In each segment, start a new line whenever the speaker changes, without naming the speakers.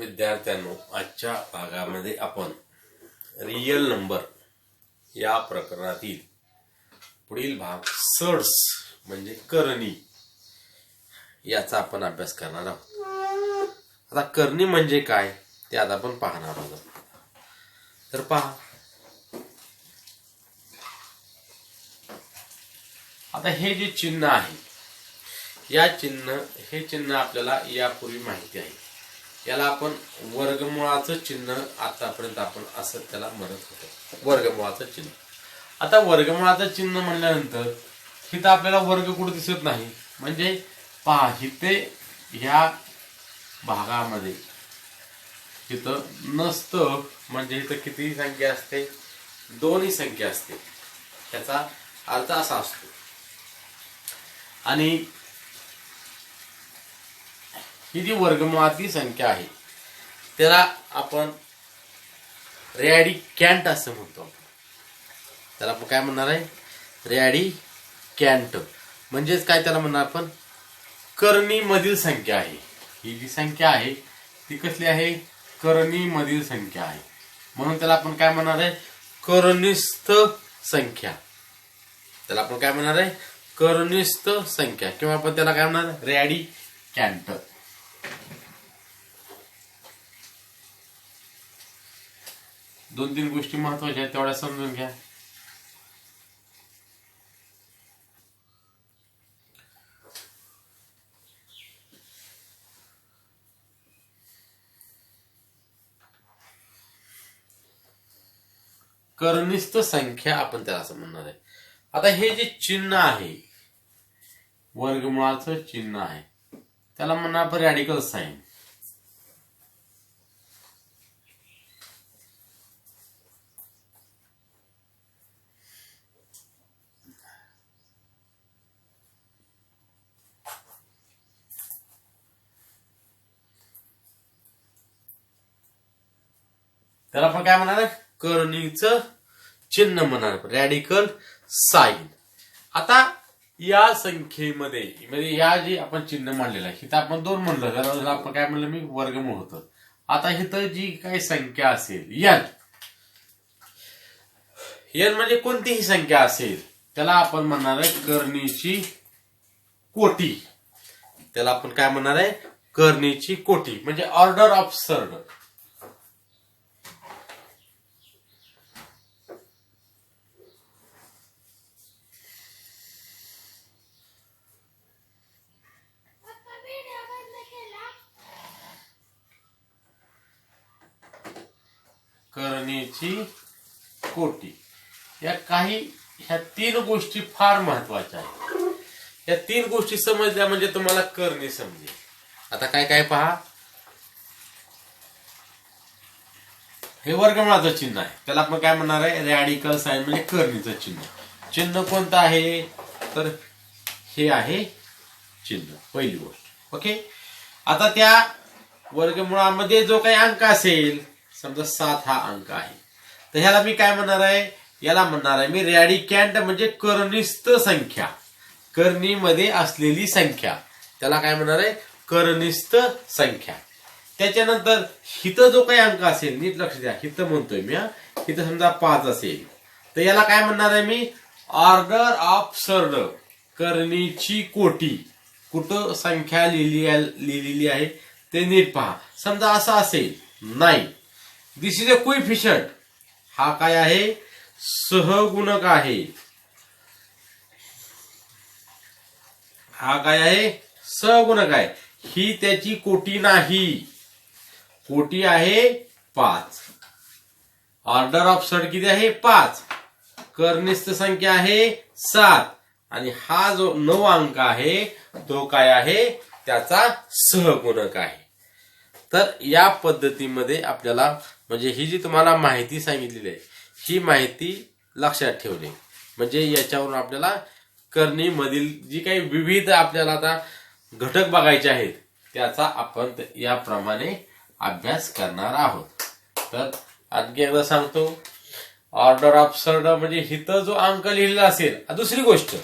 विद्यार्थ्यांनो आजच्या भागामध्ये आपण रियल नंबर या प्रकरणातील पुढील भाग सर्स म्हणजे करणी याचा आपण अभ्यास करणार आहोत. आता करणी म्हणजे काय ते आता आपण पाहणार आहोत. तर पहा. आता हे जे चिन्ह आहे या चिन्ह हे चिन्ह आपल्याला यापूर्वी माहिती आहे. याला आपण वर्गमुळाचं चिन्ह आतापर्यंत आपण असं त्याला म्हणत होतो. वर्गमुळाचं चिन्ह. आता वर्गमुळाचं चिन्ह म्हणल्यानंतर इथं आपल्याला वर्ग कुठं दिसत नाही. म्हणजे पहा इथे ह्या भागामध्ये तिथं नसतं म्हणजे इथं किती संख्या असते दोन्ही संख्या असते. त्याचा अर्थ असा असतो. आणि ही जी वर्गमुळातली संख्या आहे त्याला आपण रॅडी कॅन्ट असं म्हणतो आपण. त्याला आपण काय म्हणणार आहे? Radicand. म्हणजेच काय त्याला म्हणणार आपण? करणीमधील संख्या आहे. ही जी संख्या आहे ती कसली आहे? करणीमधील संख्या आहे. म्हणून त्याला आपण काय म्हणणार आहे? करणिस्थ संख्या. त्याला आपण काय म्हणणार आहे? करणिस्थ संख्या. किंवा आपण त्याला काय म्हणणार? Radicand. दोन तीन गोष्टी महत्त्वाच्या आहेत तेवढ्या समजून घ्या. कर्निस्थ संख्या आपण त्याला असं म्हणणार आहे. आता हे जे चिन्ह आहे वर्गमुळाचं चिन्ह आहे त्याला म्हणणार आपण रॅडिकल साईन त्याला आपण काय म्हणणार आहे कर्णीचं चिन्ह म्हणणार रॅडिकल साईन आता या संख्येमध्ये म्हणजे या जे आपण चिन्ह मांडलेलं आहे इथं आपण दोन म्हणलं. त्याला आपण काय म्हणलं मी? वर्गमूळ होतं. आता इथं जी काही संख्या असेल एन एन म्हणजे कोणतीही संख्या असेल त्याला आपण म्हणणार आहे कर्णीची कोटी. त्याला आपण काय म्हणणार आहे? कर्णीची कोटी. म्हणजे ऑर्डर ऑफ सर्ड करणेची कोटी. या काही ह्या तीन गोष्टी फार महत्त्वाच्या आहेत. या तीन गोष्टी समजल्या म्हणजे तुम्हाला करणे समजेल. आता काय काय पहा. हे वर्गमुळाचं चिन्ह आहे. त्याला आपण काय म्हणणार आहे? रॅडिकल साईन म्हणजे करणीचं चिन्ह. चिन्ह कोणतं आहे? तर हे आहे चिन्ह पहिली गोष्ट. ओके? आता त्या वर्गमुळामध्ये जो काही अंक असेल समजा सात हा अंक आहे. तर ह्याला मी काय म्हणणार आहे? याला म्हणणार आहे मी रॅडिकॅन्ट म्हणजे कर्निस्थ संख्या. कर्णीमध्ये असलेली संख्या. त्याला काय म्हणणार आहे? कर्निस्थ संख्या. त्याच्यानंतर हिथं जो काही अंक असेल नीट लक्ष द्या. हिथं म्हणतोय मी हा. हिथं समजा पाच असेल. तर याला काय म्हणणार आहे मी? Order of surd. करणीची कोटी. कुठं संख्या लिहिली लिहिलेली आहे? ते नीट पहा. समजा असं असेल नाही. दिस इज अ क्विफिशंट हा काय आहे? सहगुणक आहे. हा काय आहे? सहगुणक आहे. ही त्याची कोटी नाही. कोटी आहे पाच. ऑर्डर ऑफ सर्ड किती आहे? पाच. कर्निस्थ संख्या आहे सात. आणि हा जो नऊ अंक आहे तो काय आहे? त्याचा सहगुणक आहे. तर या पद्धतीमध्ये आपल्याला म्हणजे ही जी तुम्हाला माहिती सांगितलेली आहे ही माहिती लक्षात ठेवणे. म्हणजे याच्यावरून आपल्याला करणीमधील जी काही विविध आपल्याला आता घटक बघायचे आहेत त्याचा आपण याप्रमाणे अभ्यास करणार आहोत. तर आणखी एकदा सांगतो ऑर्डर ऑफ सर्ड म्हणजे हिथं जो अंक लिहिलेला असेल दुसरी गोष्ट.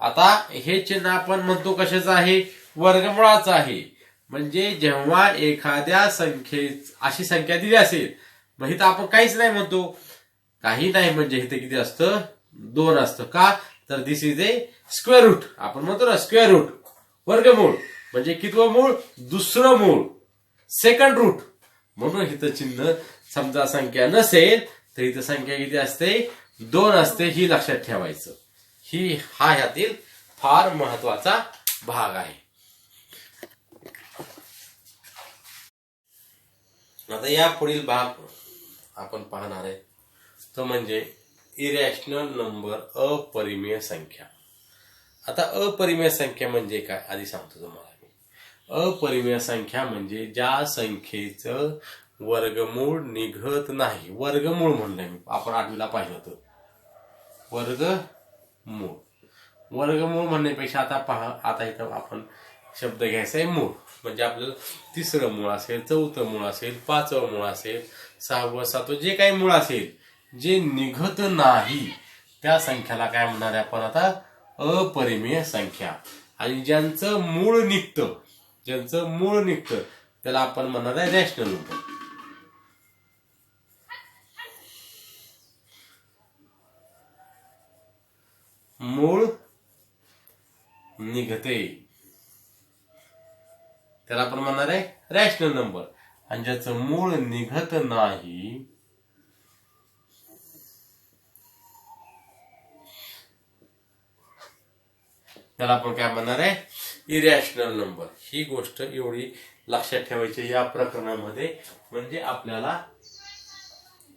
आता हे चिन्ह आपण म्हणतो कशाचं आहे? वर्गमुळाचं आहे. म्हणजे जेव्हा एखाद्या संख्ये अशी संख्या दिली असेल मग इथं आपण काहीच नाही म्हणतो. काही नाही म्हणजे इथे किती असतं? दोन असतं. का? तर this is a square root आपण म्हणतो ना स्क्वेअर रूट वर्गमूळ. म्हणजे कितवं मूळ? दुसरं मूळ. सेकंड रूट म्हणून इथं चिन्ह समजा संख्या नसेल तर इथं संख्या किती असते? दोन असते. ही लक्षात ठेवायचं. ही हा ह्यातील फार महत्त्वाचा भाग आहे. आता या पुढील भाग आपण पाहणार आहे. तो म्हणजे इरॅशनल नंबर अपरिमेय संख्या. आता अपरिमेय संख्या म्हणजे काय? आधी सांगतो तुम्हाला मी. अपरिमेय संख्या म्हणजे ज्या संख्येचं वर्गमूळ निघत नाही. वर्गमूळ म्हणलंय मी. आपण आठवीला पाहिलं होतं. वर्गमूळ. वर्गमूळ म्हणण्यापेक्षा आता पहा आता इथं आपण शब्द घ्यायचा आहे मूळ म्हणजे आपल्याला तिसरं मूळ असेल चौथं मूळ असेल पाचवं मूळ असेल सहावं सातवं जे काही मूळ असेल जे निघत नाही त्या संख्याला काय म्हणणार आहे आपण आता? अपरिमेय संख्या. आणि ज्यांचं मूळ निघतं ज्यांचं मूळ निघतं त्याला आपण म्हणणार आहे रॅशनल नंबर मूळ निघते. त्याला आपण म्हणणार आहे रॅशनल नंबर आणि ज्याचं मूळ निघत नाही त्याला आपण काय म्हणणार आहे? इरॅशनल नंबर ही गोष्ट एवढी लक्षात ठेवायची या प्रकरणामध्ये म्हणजे आपल्याला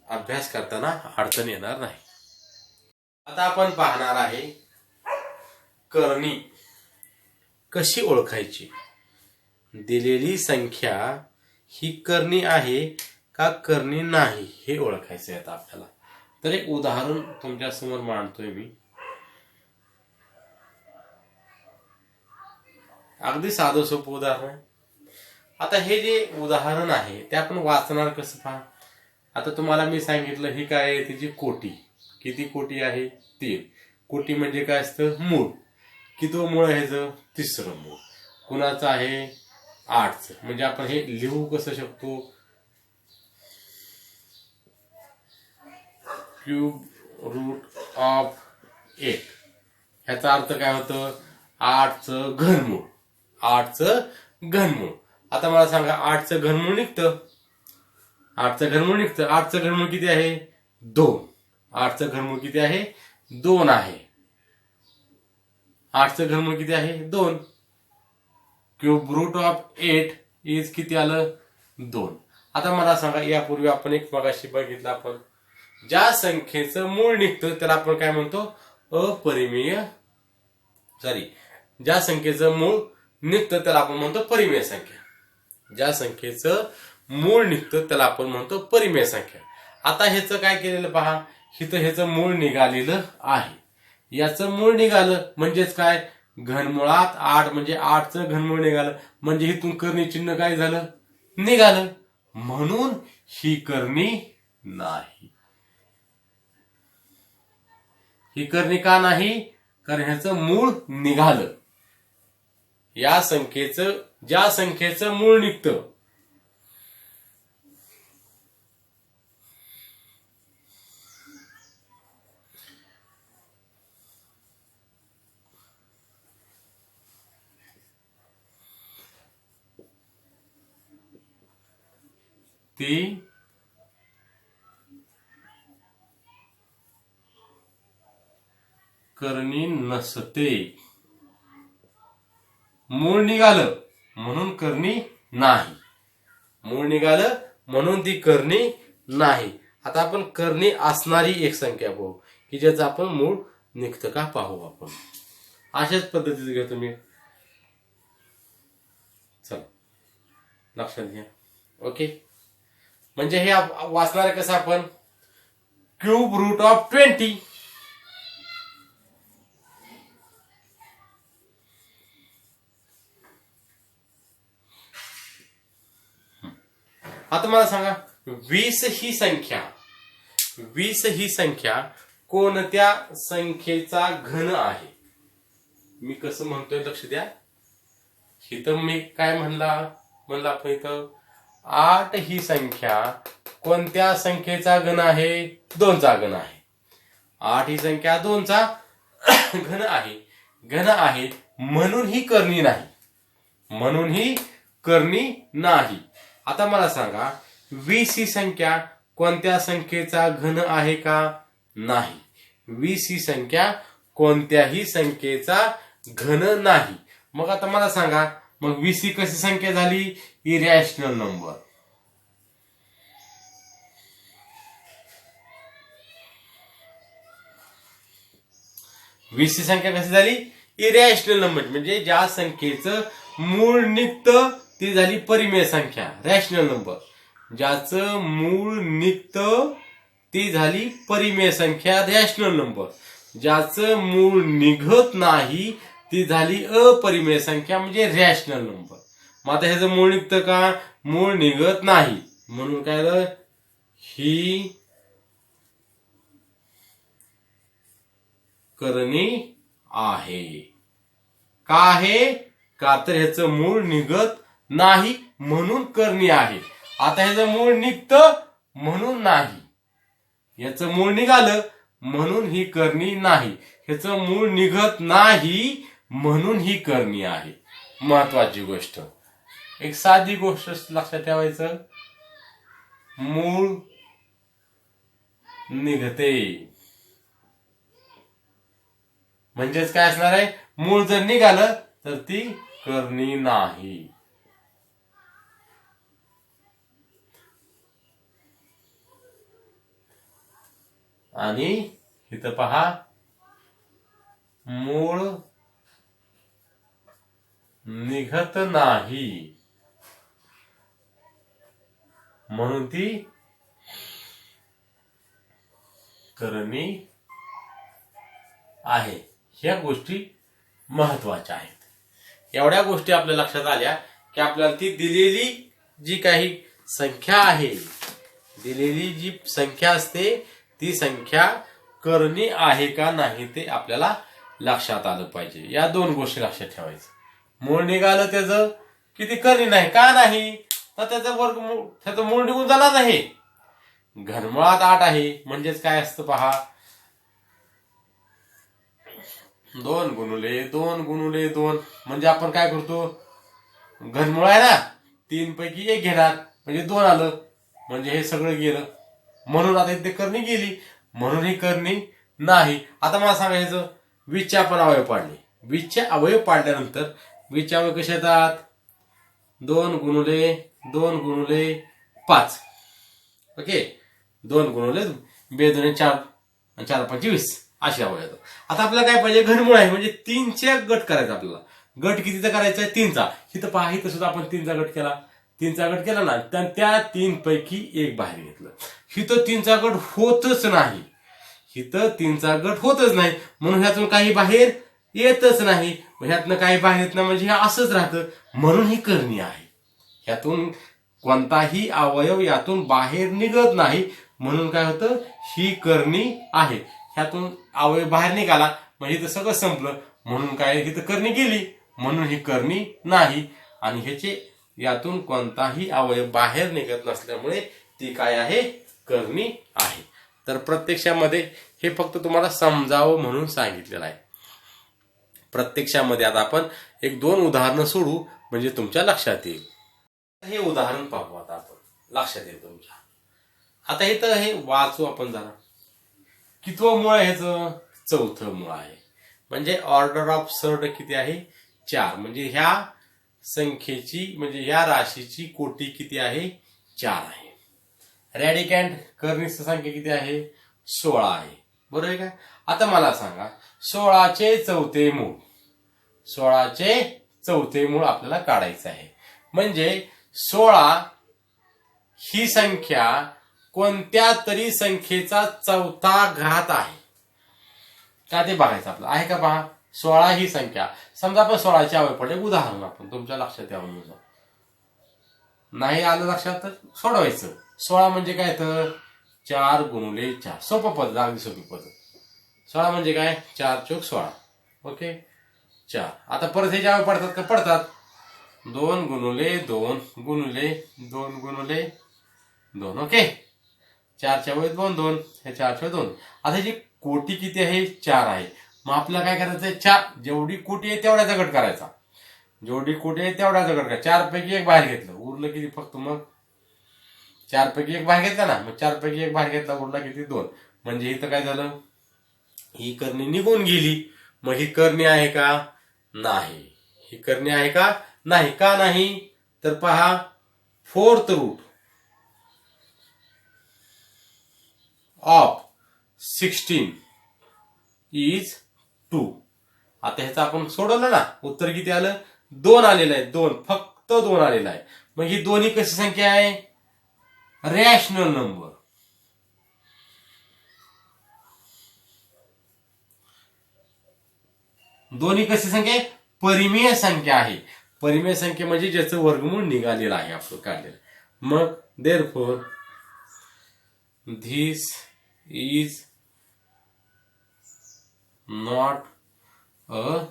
अभ्यास करताना अडचण येणार नाही. आता आपण पाहणार आहे करणी कशी ओळखायची? दिलेली संख्या ही करणी आहे का करणी नाही हे ओळखायचं आहे आता आपल्याला. तर एक उदाहरण तुमच्यासमोर मांडतोय मी. अगदी साधं सोपं उदाहरण. आता हे जे उदाहरण आहे ते आपण वाचणार कसं पहा? आता तुम्हाला मी सांगितलं ही काय आहे? तिची कोटी. किती कोटी आहे? तीन. कोटी म्हणजे काय असतं? मूळ. किती मूळ आहे ह्याचं? तिसरं मूळ. कुणाचं आहे? आठचं म्हणजे आपण हे लिहू कसं शकतो? क्यूब रूट ऑफ एट ह्याचा अर्थ काय होतं? आठचं घनमूळ. आठचं घनमूळ. आता मला सांगा आठचं घनमूळ निघतं? आठचं घनमूळ निघतं. आठचं घनमूळ किती आहे? दोन. आठचं घनमूळ किती आहे? दोन आहे. आठचं घनमूळ किती आहे? दोन. Cube root of eight is किती आलं? दोन. आता मला सांगा यापूर्वी आपण एक मगाशी बघितलं आपण. ज्या संख्येचं मूळ निघतं त्याला आपण काय म्हणतो? अपरिमेय. सॉरी ज्या संख्येचं मूळ निघतं त्याला आपण म्हणतो परिमेय संख्या. ज्या संख्येचं मूळ निघतं त्याला आपण म्हणतो परिमेय संख्या. आता ह्याचं काय केलेलं पहा? इथं ह्याचं मूळ निघालेलं आहे. याचं मूळ निघालं म्हणजेच काय? घनमुळात आठ म्हणजे आठचं घनमूळ निघालं. म्हणजे इथून करणी चिन्ह काय झालं? निघालं. म्हणून ही करणी नाही. ही करणी का नाही? कारण ह्याचं मूळ निघालं. या संख्येचं ज्या संख्येचं मूळ निघतं ती करणी नसते. मूळ निघालं म्हणून करणी नाही. मूळ निघालं म्हणून ती करणी नाही. आता आपण करणी असणारी एक संख्या पाहू की ज्याचं आपण मूळ निघतं का पाहू आपण. अशाच पद्धतीचं घेतो मी चल. लक्षात घ्या. ओके? म्हणजे हे वाचणार आहे कसं आपण? Cube root of twenty. आता मला सांगा वीस ही संख्या. वीस ही संख्या कोणत्या संख्येचा घन आहे? मी कसं म्हणतोय लक्ष द्या. इथं मी काय म्हणला? म्हणलं आपण इथं आठ ही संख्या कोणत्या संख्येचा घन आहे? दोनचा घन आहे. आठ ही संख्या दोनचा घन आहे. घन आहे म्हणून ही करणी नाही. म्हणून ही करणी नाही. आता मला सांगा वीस ही संख्या कोणत्या संख्येचा घन आहे का? नाही. वीस ही संख्या कोणत्याही संख्येचा घन नाही. मग आता मला सांगा मग वीस ही कशी संख्या झाली? इरॅशनल नंबर वीस ची संख्या कशी झाली? इरॅशनल नंबर म्हणजे ज्या संख्येचं मूळ निघत ती झाली परिमेय संख्या. रॅशनल नंबर ज्याचं मूळ निघत ती झाली परिमेय संख्या. रॅशनल नंबर ज्याचं मूळ निघत नाही ती झाली अपरिमेय संख्या. म्हणजे रॅशनल नंबर मग आता ह्याचं मूळ निघतं का? मूळ निघत नाही. म्हणून काय झालं? ही करणी आहे. का आहे? का तर ह्याचं मूळ निघत नाही म्हणून करणी आहे. आता ह्याचं मूळ निघतं म्हणून नाही. ह्याचं मूळ निघालं म्हणून ही करणी नाही. ह्याचं मूळ निघत नाही म्हणून ही करणी आहे. महत्वाची गोष्ट. एक साधी गोष्ट लक्षात ठेवायचं. मूळ निघते. म्हणजेच काय असणार आहे? मूळ जर निघालं तर ती करणी नाही. आणि इथं पहा मूळ निघत नाही. म्हणून ती करणी आहे. ह्या गोष्टी महत्त्वाच्या आहेत. एवढ्या गोष्टी आपल्या लक्षात आल्या की आपल्याला ती दिलेली जी काही संख्या आहे दिलेली जी संख्या असते ती संख्या करणी आहे का नाही ते आपल्याला लक्षात आलं पाहिजे. या दोन गोष्टी लक्षात ठेवायचं. मूळ निघालं त्याचं किती करणी नाही. का नाही? तर त्याचं वर्ग त्याचं मूळ निघून जाणार नाही. घनमुळात आठ आहे म्हणजेच काय असतं पहा? दोन गुणुले दोन गुणुले दोन. म्हणजे आपण काय करतो? घनमुळ आहे ना तीन पैकी एक घेणार. म्हणजे दोन आलं म्हणजे हे सगळं गेलं. म्हणून आता इथे करणी गेली. म्हणून ही करणी नाही. आता मला सांगायचं वीजचे आपण अवयव पाडले. वीजचे अवयव पाडल्यानंतर वीजचे अवयव कसे येतात? दोन गुणुले दोन गुणुले पाच. ओके? दोन गुणुले बेदोने चार. आणि चार पाच वीस असे येतो आता. आपल्याला काय पाहिजे? घनमूळ आहे. म्हणजे तीनचे गट करायचा आपल्याला. गट कितीचा करायचा आहे? तीनचा. इथं पहा इथं सुद्धा आपण तीनचा गट केला. तीनचा गट केला ना तर त्या तीन पैकी एक बाहेर घेतलं. हिथं तीनचा गट होतच नाही. हिथं तीनचा गट होतच नाही. म्हणून ह्यातून काही बाहेर येतच नाही. ह्यातनं काही बाहेर येत नाही. म्हणजे हे असंच राहतं. म्हणून ही करणी आहे. ह्यातून कोणताही अवयव यातून बाहेर निघत नाही. म्हणून काय होतं? ही करणी आहे. ह्यातून अवयव बाहेर निघाला. म्हणजे इथं सगळं संपलं. म्हणून काय इथं करणी गेली? म्हणून ही करणी नाही. आणि ह्याचे यातून कोणताही अवयव बाहेर निघत नसल्यामुळे ती काय आहे? करणी आहे. तर प्रत्यक्षामध्ये हे फक्त तुम्हाला समजावं म्हणून सांगितलेलं आहे. प्रत्यक्षामध्ये आता आपण एक दोन उदाहरणं सोडू. म्हणजे तुमच्या लक्षात येईल. हे उदाहरण पाहू आता आपण. लक्षात येईल तुमच्या. आता हे तर हे वाचू आपण जरा. कितवं मुळ आहे ह्याचं? चौथं मुळ आहे. म्हणजे ऑर्डर ऑफ सर्ड किती आहे? चार. म्हणजे ह्या संख्येची म्हणजे ह्या राशीची कोटी किती आहे? चार आहे. रॅडिकॅन्ट कर्निसची संख्या किती आहे? सोळा आहे. बरोबर आहे का? आता मला सांगा सोळाचे चौथे मूळ. सोळाचे चौथे मूळ आपल्याला काढायचं आहे. म्हणजे सोळा ही संख्या कोणत्या तरी संख्येचा चौथा घात आहे. का ते बघायचं आपलं? आहे का पहा? सोळा ही संख्या. समजा आपण सोळाची आवड पडले. उदाहरण आपण तुमच्या लक्षात यावं म्हणून नाही आलं लक्षात तर सोडवायचं. सोळा म्हणजे काय तर? चार गुणुले चार. सोपं पद अगदी सोपी पद. सोळा म्हणजे काय? चार चौक सोळा. ओके? चार. आता परत हे जेव्हा पडतात का पडतात. दोन गुणुले दोन गुणुले दोन गुणुले दोन. ओके. चारच्या वय दोन दोन. हे चारच्या दोन. आता ह्याची कोटी किती आहे चार आहे. मग आपल्याला काय करायचं आहे? चार. जेवढी कोटी आहे तेवढ्याचा गट करायचा. जेवढी कोटी आहे तेवढ्याचा गट करायचा. चार पैकी एक बाहेर घेतलं. उरलं किती फक्त मग? चार पैकी एक बाहेर घेतला ना? मग चार पैकी एक बाहेर घेतला उरला किती? दोन. म्हणजे इथं काय झालं? ही करणी निघून गेली. मग ही करणी आहे का? नाही. ही करणी आहे का? नाही का नाही? तर पहा fourth root of sixteen is two आता ह्याचं आपण सोडवलं ना? उत्तर किती आलं? दोन आलेलं आहे दोन. फक्त दोन आलेलं आहे. मग ही दोन्ही कशी संख्या आहे? रॅशनल नंबर दोन्ही कशी संख्या आहे? परिमेय संख्या आहे. परिमेय संख्या म्हणजे ज्याचं वर्गमूळ निघालेलं आहे आपलं काढलेलं. मग therefore this is not a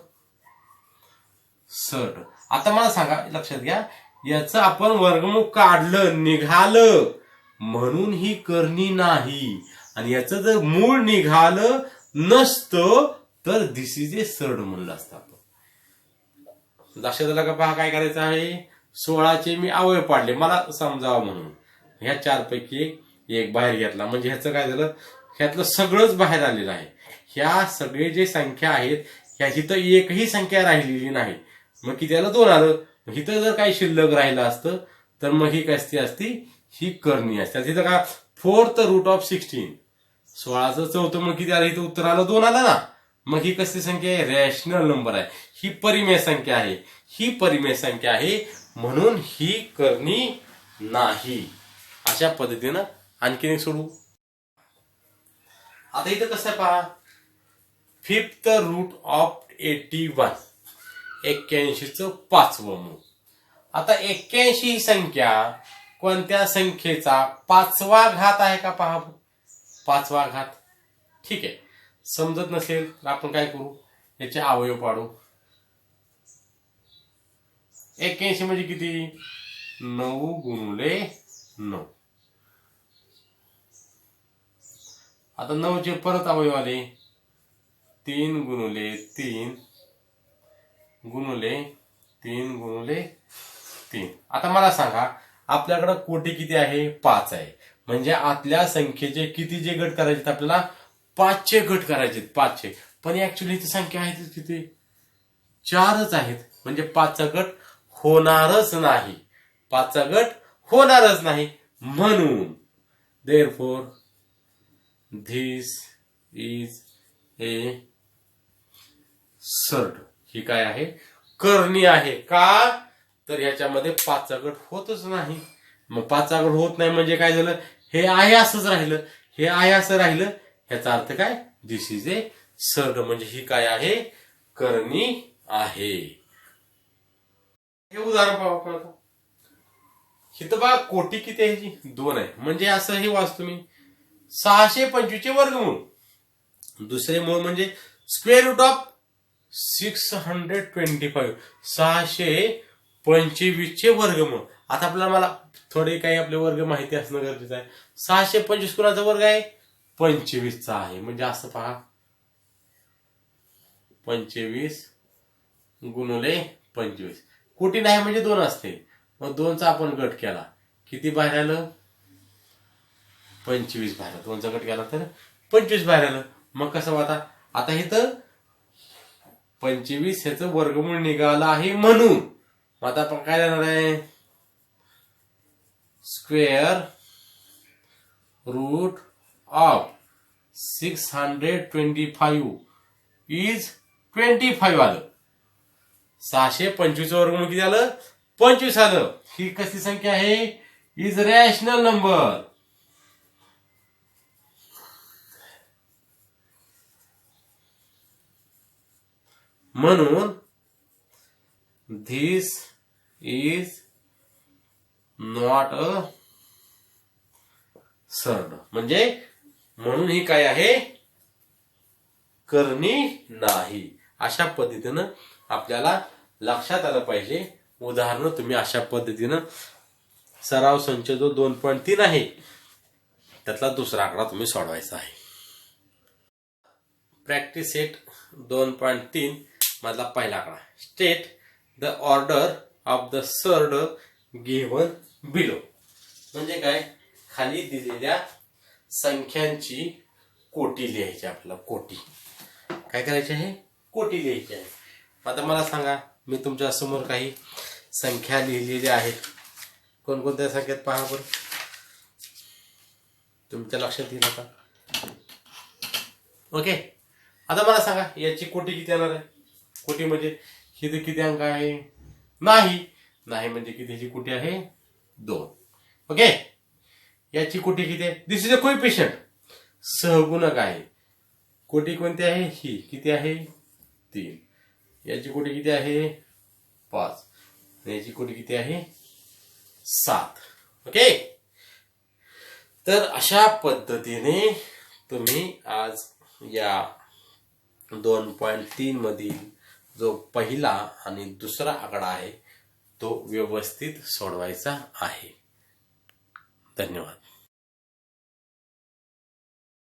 surd आता मला सांगा लक्षात घ्या याचं आपण वर्गमूळ काढलं निघालं म्हणून ही करणी नाही. आणि याचं जर मूळ निघालं नसतं तर दिस इज ए सर्ड म्हणलं असतं. दशरथाला लक्षात का पहा काय करायचं आहे? सोळाचे मी आवय पाडले मला समजावं म्हणून. ह्या चार पैकी एक एक बाहेर घेतला. म्हणजे ह्याचं काय झालं? ह्यातलं सगळंच बाहेर आलेलं आहे. ह्या सगळे जे संख्या आहेत ह्या इथं एकही संख्या राहिलेली नाही. मग किती त्याला दोन आलं. हिथं इथं जर काही शिल्लक राहिलं असतं तर मग ही कसती असती? ही करणी असते. तिथं का फोर्थ रूट ऑफ सिक्स्टीन सोळाचं चौथं मग किती आलं? इथं उत्तर आलं दोन आलं ना. मग ही कसली संख्या आहे? रॅशनल नंबर आहे. ही परिमेय संख्या आहे. ही परिमेय संख्या आहे म्हणून ही करणी नाही. अशा पद्धतीनं आणखीन एक सोडू. आता इथं कसं आहे पहा? Fifth root of eighty one एक्क्याऐंशीचं पाचवं मूळ. आता एक्क्याऐंशी ही संख्या कोणत्या संख्येचा पाचवा घात आहे का पहा? पाचवा घात. ठीक आहे. समजत नसेल तर आपण काय करू? याचे अवयव पाडू. एक्क्याऐंशी म्हणजे किती? नऊ गुणुले नऊ. आता नऊचे परत अवयव आले तीन गुणुले तीन. गुणुले तीन गुणुले तीन. आता मला सांगा आपल्याकडे कोटी किती आहे? पाच आहे. म्हणजे आतल्या संख्येचे किती जे गट करायचे आपल्याला? पाचशे गट करायचे पाचशे. पण ऍक्च्युली इथे संख्या आहे किती? चारच आहेत. म्हणजे पाचचा गट होणारच नाही. पाचचा गट होणारच नाही. म्हणून therefore this is a surd ही काय आहे? करणी आहे. का? तर याच्यामध्ये पाचचा गट होतच नाही. मग पाचचा गट होत नाही म्हणजे काय झालं? हे आहे असंच राहिलं. हे आहे असं राहिलं. ह्याचा अर्थ काय? दिस इज ए सर्ट म्हणजे ही काय आहे? करणी आहे. हे उदाहरण पाहू आपण कोटी किती आहे दोन आहे. म्हणजे असं हे वाचतो मी सहाशे पंचवीसचे वर्गमूळ. दुसरे मूळ म्हणजे square root of six hundred twenty five सहाशे पंचवीसचे वर्गमूळ. आता आपल्याला मला थोडे काही आपले वर्ग माहिती असणं गरजेचं आहे. सहाशे पंचवीस कुणाचा वर्ग आहे? पंचवीसचा आहे. म्हणजे असं पहा. पंचवीस गुणुले पंचवीस. कोटी नाही म्हणजे दोन असते. मग दोनचा आपण गट केला. किती बाहेर आलं? पंचवीस बाहेर दोनचा गट केला तर पंचवीस बाहेर आलं. मग कसं आता? आता हे तर पंचवीस ह्याचं वर्गमूळ निघालं आहे म्हणून. मग आता आपण काय जाणार आहे? Square root of six hundred twenty five is twenty five आलं. सहाशे पंचवीस वर्गमूळ किती झालं पंचवीस आलं. ही कसली संख्या आहे? इज रॅशनल नंबर म्हणून धिस इज नॉट अ सण म्हणजे म्हणून ही काय आहे? करणी नाही. अशा पद्धतीनं आपल्याला लक्षात आलं पाहिजे. उदाहरणं तुम्ही अशा पद्धतीनं सराव संच जो दोन पॉईंट तीन आहे त्यातला दुसरा आकडा तुम्ही सोडवायचा आहे. प्रॅक्टिस सेट दोन पॉईंट तीन मधला पहिला आकडा. State the order of the surd given below म्हणजे काय? खाली दिलेल्या संख्यांची कोटी लिहायची आपल्याला. कोटी. काय करायची आहे? कोटी लिहायची आहे. आता मला सांगा मी तुमच्यासमोर काही संख्या लिहिलेल्या आहेत. कोणकोणत्या संख्येत पहा बरं? तुमच्या लक्षात येईल आता. ओके आता मला सांगा याची कोटी किती येणार आहे? कोटी म्हणजे किती किती अंक आहे? नाही. नाही म्हणजे किती ह्याची कोटी आहे? दोन. ओके याची कोटी किती आहे? दिस इज अ कोइफिशियंट सहगुणक आहे. कोटी कोणती आहे? ही. किती आहे? तीन. याची कोटी किती आहे? पाच. याची कोटी किती आहे? सात. ओके? तर अशा पद्धतीने तुम्ही आज या दोन पॉईंट तीन मधील जो पहिला आणि दुसरा आकडा आहे तो व्यवस्थित सोडवायचा आहे. धन्यवाद.